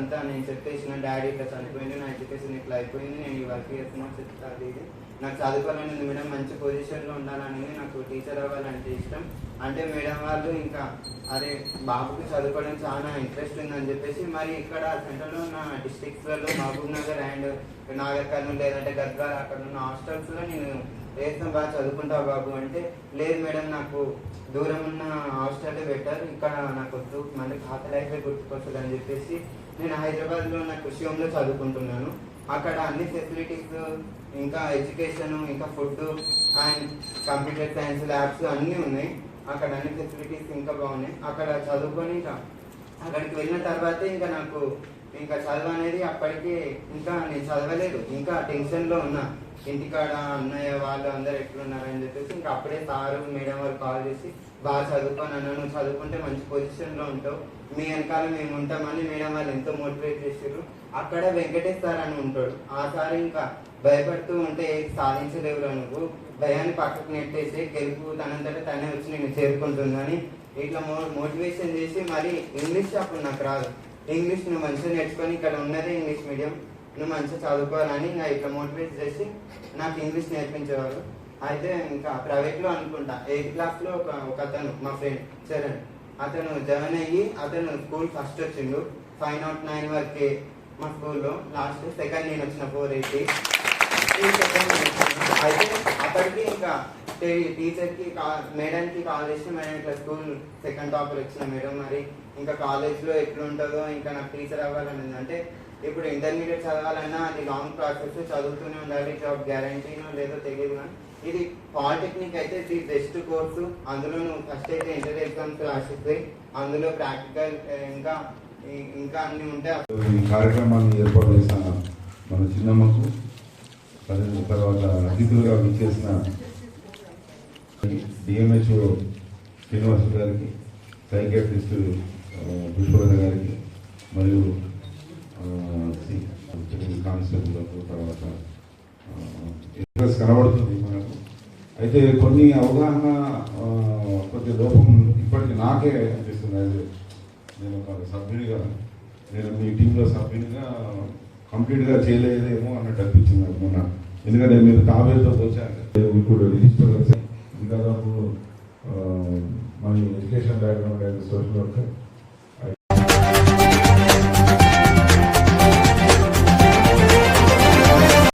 అంతా నేను చెప్పేసిన డాడీ ఇట్లా చనిపోయింది నా ఎడ్యుకేషన్ ఇట్లా అయిపోయింది నేను ఈ వర్క్ చేస్తున్నా చెప్తా అది ఇది. నాకు చదువుకోవాలని ఉంది మేడం మంచి పొజిషన్లో ఉండాలని నాకు టీచర్ అవ్వాలంటే ఇష్టం. అంటే మేడం వాళ్ళు ఇంకా అరే బాబుకి చదువుకోవడం చాలా ఇంట్రెస్ట్ ఉందని చెప్పేసి మరి ఇక్కడ సెంట్రల్లో ఉన్న డిస్ట్రిక్ట్స్లలో Mahabubnagar and Nagarkurnool లేదంటే గద్వాల్ అక్కడ ఉన్న హాస్టల్స్లో నేను వేస్తాం బాగా చదువుకుంటావు బాబు అంటే లేదు మేడం నాకు దూరం ఉన్న హాస్టల్లో పెట్టారు ఇక్కడ నాకు వద్దు మళ్ళీ పాత లైఫ్ గుర్తుకొస్తుంది అని చెప్పేసి నేను హైదరాబాద్లో ఉన్న కృషి చదువుకుంటున్నాను. అక్కడ అన్ని ఫెసిలిటీస్ ఇంకా ఎడ్యుకేషన్ ఇంకా food and computer science labs అన్నీ ఉన్నాయి. అక్కడ అన్ని ఫెసిలిటీస్ ఇంకా బాగున్నాయి. అక్కడ చదువుకొని ఇంకా అక్కడికి వెళ్ళిన తర్వాతే ఇంకా నాకు ఇంకా చదువు అనేది అప్పటికే ఇంకా నేను చదవలేదు. ఇంకా టెన్షన్లో ఉన్నా. ఇంటికాడ అన్నయ్య వాళ్ళు అందరు ఎట్లున్నారని చెప్పేసి ఇంకా అప్పుడే సారు మేడం వాళ్ళు కాల్ చేసి బాగా చదువుకొని అన్న నువ్వు చదువుకుంటే మంచి పొజిషన్లో ఉంటావు. మీ వెనకాల మేము ఉంటామని మేడం వాళ్ళు ఎంతో మోటివేట్ చేసారు అక్కడ వెంకటేష్ సార్ అని ఉంటాడు. ఆ సార్ ఇంకా భయపడుతూ ఉంటే సాధించలేవురా నువ్వు. భయాన్ని పక్కకు నెట్టేసి గెలుపు తనంతటా తనే వచ్చి నేను చేరుకుంటుందని. ఇట్లా మో మోటివేషన్ చేసి మరి ఇంగ్లీష్ అప్పుడు నాకు రాదు. ఇంగ్లీష్ నువ్వు మంచిగా నేర్చుకొని ఇక్కడ ఉన్నదే ఇంగ్లీష్ మీడియం నువ్వు మంచిగా చదువుకోవాలని నా ఇట్లా మోటివేట్ చేసి నాకు ఇంగ్లీష్ నేర్పించేవారు. అయితే ఇంకా ప్రైవేట్లో అనుకుంటా ఎయిత్ క్లాస్లో ఒక ఒక అతను మా ఫ్రెండ్ చరణ్. అతను జాయిన్ అయ్యి అతను స్కూల్ ఫస్ట్ వచ్చిండు. ఫైవ్ నాట్ నైన్ వరకే మా స్కూల్లో లాస్ట్ సెకండ్ నేను వచ్చిన ఫోర్ ఎయిటీ అయితే అతడికి ఇంకా టీచర్కి కా మేడంకి కాల్ చేసి మేడం ఇట్లా స్కూల్ సెకండ్ టాపర్ వచ్చిన మేడం మరి ఇంకా కాలేజ్లో ఎట్లుంటుందో ఇంకా నాకు టీచర్ అవ్వాలని అంటే ఇప్పుడు ఇంటర్మీడియట్ చదవాలన్నా అది లాంగ్ ప్రాసెస్ చదువుతూనే ఉండాలి జాబ్ గ్యారంటీనో లేదో తెలియదు కానీ ఇది పాలిటెక్నిక్ అయితే ది బెస్ట్ కోర్సు. అందులో నువ్వు ఫస్ట్ అయితే ఇంటర్ ఎగ్జామ్స్ రాసిస్తే అందులో ప్రాక్టికల్ ఇంకా ఇంకా అన్ని ఉంటాయి. ఈ కార్యక్రమాన్ని ఏర్పాటు చేసిన మన చిన్నమ్మకు తర్వాత అతిథులుగా విచ్చేసిన డిఎంహెచ్ఓ శ్రీనివాస గారికి సైకాట్రిస్ట్ పుష్పలత గారికి మరియు ఆ, కానిస్టేబుల్లకు తర్వాత ఇంట్రెస్ట్ కనబడుతుంది మనకు. అయితే కొన్ని అవగాహన కొద్ది లోపం ఇప్పటికి నాకే అనిపిస్తుంది. అది నేను ఒక సభ్యుడిగా నేను మీ టీంలో సభ్యునిగా కంప్లీట్గా చేయలేదేమో అన్నట్టు అనిపించింది నాకు మొన్న. ఎందుకంటే మీరు తాబేతో వచ్చారు ఇప్పుడు రిజిస్టర్ దాదాపు మన ఎడ్యుకేషన్ బ్యాక్గ్రౌండ్ సోషల్ వర్కర్.